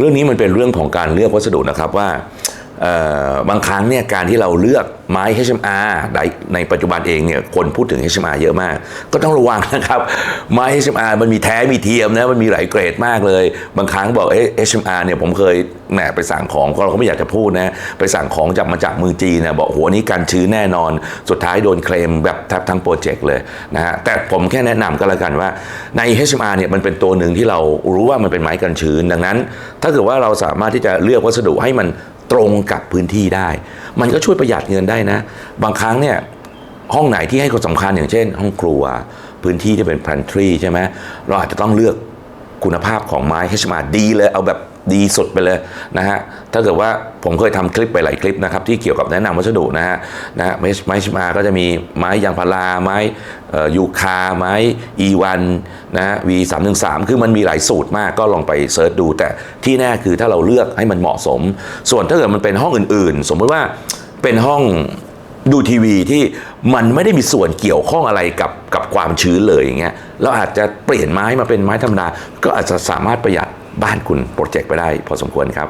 เรื่องนี้มันเป็นเรื่องของการเลือกวัสดุนะครับว่า บางครั้งเนี่ยการที่เราเลือกไม้ HMR ในในปัจจุบันเองเนี่ยคนพูดถึง HMR เยอะมาก ก็ต้องระวังนะครับไม้ HMR มันมีแท้มีเทียมนะมันมีหลายเกรดมากเลย บางครั้งบอกเอ๊ะ HMR เนี่ยผมเคยแหมไปสั่งของก็เราก็ไม่อยากจะพูดนะไปสั่งของจากมาจากมือจีนนะบอกโหอันนี้กันชื้นแน่นอนสุดท้ายโดนเคลมแบบแทบทั้งโปรเจกต์เลยนะฮะแต่ผมแค่แนะนำก็แล้วกันว่าใน HMR เนี่ยมันเป็นตัวหนึ่งที่เรารู้ว่ามันเป็นไม้กันชื้นดังนั้น ถ้าเกิดว่าเราสามารถที่จะเลือกวัสดุให้มัน ตรงกับพื้นที่ได้ มันก็ช่วยประหยัดเงินได้นะ บางครั้งเนี่ยห้องไหนที่ให้ความสำคัญอย่างเช่น ห้องครัว พื้นที่ที่เป็น pantry ใช่ไหมเราอาจจะต้องเลือก คุณภาพของไม้ HMR ดีเลยเอาแบบดีสุดไปเลยนะฮะ ถ้าเกิดว่าผมเคยทำคลิปไปหลายคลิปนะครับที่เกี่ยวกับแนะนำวัสดุนะฮะนะฮะไม้ไม้ HMR ก็จะมีไม้ยางพาราไม้ยูคาไม้ E1 นนะฮะ V313 คือมันมีหลายสูตรมากก็ลองไปเซิร์ชดู แต่ที่แน่คือถ้าเราเลือกให้มันเหมาะสม ส่วนถ้าเกิดมันเป็นห้องอื่นๆ สมมติว่าเป็นห้อง ดูทีวีที่มันไม่ได้มีส่วนเกี่ยวข้องอะไรกับกับความชื้นเลยอย่างเงี้ยเราอาจจะเปลี่ยนไม้มาเป็นไม้ธรรมดา ก็อาจจะสามารถประหยัดบ้านคุณโปรเจกต์ไปได้พอสมควรครับ